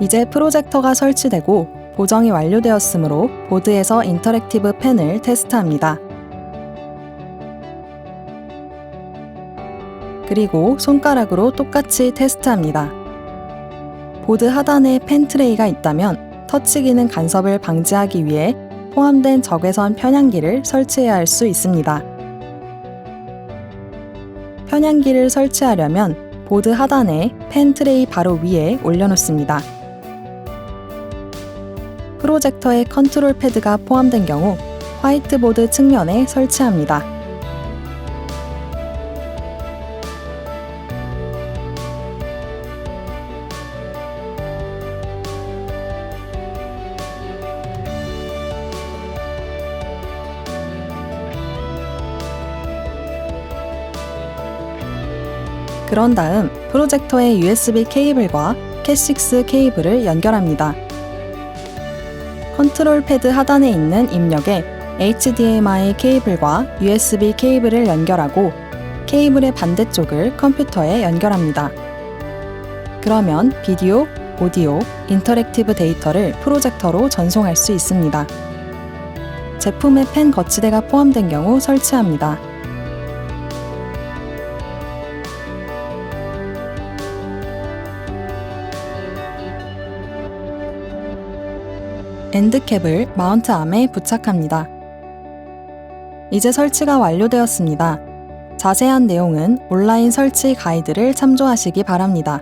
이제 프로젝터가 설치되고 보정이 완료되었으므로 보드에서 인터랙티브 펜을 테스트합니다. 그리고 손가락으로 똑같이 테스트합니다. 보드 하단에 펜 트레이가 있다면 터치기능 간섭을 방지하기 위해 포함된 적외선 편향기를 설치해야 할 수 있습니다. 편향기를 설치하려면 보드 하단에 펜 트레이 바로 위에 올려놓습니다. 프로젝터에 컨트롤 패드가 포함된 경우 화이트보드 측면에 설치합니다. 그런 다음 프로젝터의 USB 케이블과 캣6 케이블을 연결합니다. 컨트롤 패드 하단에 있는 입력에 HDMI 케이블과 USB 케이블을 연결하고 케이블의 반대쪽을 컴퓨터에 연결합니다. 그러면 비디오, 오디오, 인터랙티브 데이터를 프로젝터로 전송할 수 있습니다. 제품에 펜 거치대가 포함된 경우 설치합니다. 엔드캡을 마운트 암에 부착합니다. 이제 설치가 완료되었습니다. 자세한 내용은 온라인 설치 가이드를 참조하시기 바랍니다.